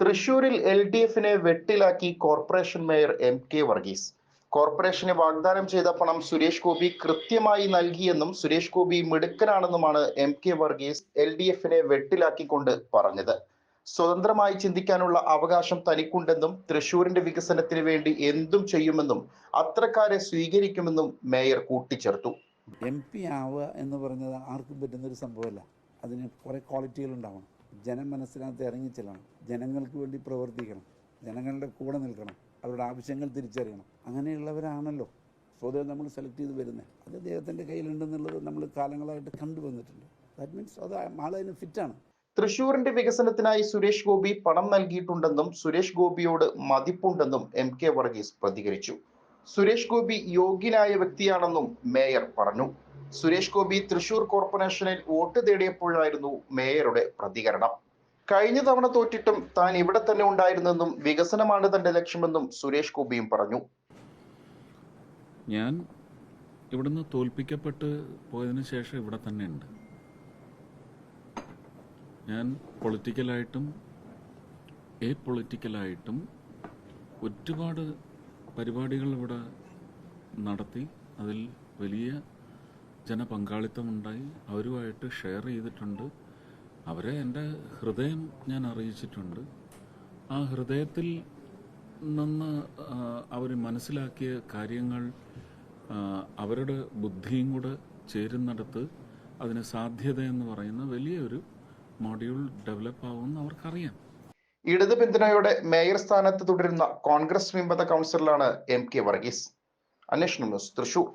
തൃശൂരിൽ L D എഫിനെ വെട്ടിലാക്കി corporation mayor M K Varghese. Corporation വാഗ്ദാനം ചെയ്ത പണം സുരേഷ് ഗോപി കൃത്യമായി നൽകിയെന്നും Suresh Gopi മിടുക്കനാണെന്നുമാണ് M K Varghese L D എഫിനെ വെട്ടിലാക്കിക്കൊണ്ട് പറഞ്ഞത്. സ്വതന്ത്രമായി ചിന്തിക്കാനുള്ള അവകാശം തനിക്കുണ്ടെന്നും തൃശൂരിന്റെ വികസനത്തിന് വേണ്ടി എന്തും ചെയ്യുമെന്നും അത്രക്കാരെ സ്വീകരിക്കുമെന്നും മേയർ കൂട്ടിച്ചേർത്തു. എം പി ആവുക എന്ന് പറഞ്ഞത് ആർക്കും പറ്റുന്ന ഒരു സംഭവമല്ല. അതിന് കുറേ ക്വാളിറ്റികൾ ഉണ്ടാവണം. ജനമനസ്സിനകത്ത് ഇറങ്ങിച്ചെല്ലണം ജനങ്ങൾക്ക് വേണ്ടി പ്രവർത്തിക്കണം. ജനങ്ങളുടെ കൂടെ നിൽക്കണം. അവരുടെ ആവശ്യങ്ങൾ തിരിച്ചറിയണം. അങ്ങനെയുള്ളവരാണല്ലോ. സ്വതവേ നമ്മൾ സെലക്ട് ചെയ്ത് വരുന്നത് അത് അദ്ദേഹത്തിന്റെ കയ്യിലുണ്ടെന്നുള്ളത് നമ്മൾ കാലങ്ങളായിട്ട് കണ്ടുവന്നിട്ടുണ്ട്. ദാറ്റ് മീൻസ് അത് ആളതിന് ഫിറ്റാണ് തൃശൂരിന്റെ വികസനത്തിനായി സുരേഷ് ഗോപി പണം നൽകിയിട്ടുണ്ടെന്നും സുരേഷ് ഗോപിയോട് മതിപ്പുണ്ടെന്നും എം കെ വർഗീസ് പ്രതികരിച്ചു. സുരേഷ് ഗോപി യോഗ്യനായ വ്യക്തിയാണെന്നും മേയർ പറഞ്ഞു. സുരേഷ് ഗോപി തൃശൂർ കോർപ്പറേഷനിൽ വോട്ട് തേടിയപ്പോഴായിരുന്നു മേയറുടെ പ്രതികരണം. കഴിഞ്ഞ തവണ തോറ്റിട്ടും താൻ ഇവിടെ തന്നെ ഉണ്ടായിരുന്നെന്നും വികസനമാണ് തന്റെ ലക്ഷ്യമെന്നും സുരേഷ് ഗോപിയും പറഞ്ഞു. ഞാൻ ഇവിടുന്ന് തോൽപ്പിക്കപ്പെട്ട് പോയതിന് ശേഷം ഇവിടെ തന്നെ ഉണ്ട് ഞാൻ പൊളിറ്റിക്കലായിട്ടും എ പൊളിറ്റിക്കലായിട്ടും ഒരുപാട് പരിപാടികൾ ഇവിടെ നടത്തി അതിൽ വലിയ ജനപങ്കാളിത്തമുണ്ടായി. അവരുമായിട്ട് ഷെയർ ചെയ്തിട്ടുണ്ട്. അവരെ എന്റെ ഹൃദയം ഞാൻ അറിയിച്ചിട്ടുണ്ട്. ആ ഹൃദയത്തിൽ നിന്ന് അവർ മനസ്സിലാക്കിയ കാര്യങ്ങൾ അവരുടെ ബുദ്ധിയും കൂടെ ചേരുന്നിടത്ത് അതിന് സാധ്യത എന്ന് പറയുന്ന വലിയൊരു മോഡ്യൂൾ ഡെവലപ്പ് ആവുമെന്ന് അവർക്കറിയാം. ഇടത് പിന്തുണയോടെ മേയർ സ്ഥാനത്ത് തുടരുന്ന കോൺഗ്രസ് വിമത കൗൺസിലറാണ് എം കെ വർഗീസ്. അന്വേഷണം ന്യൂസ് തൃശൂർ.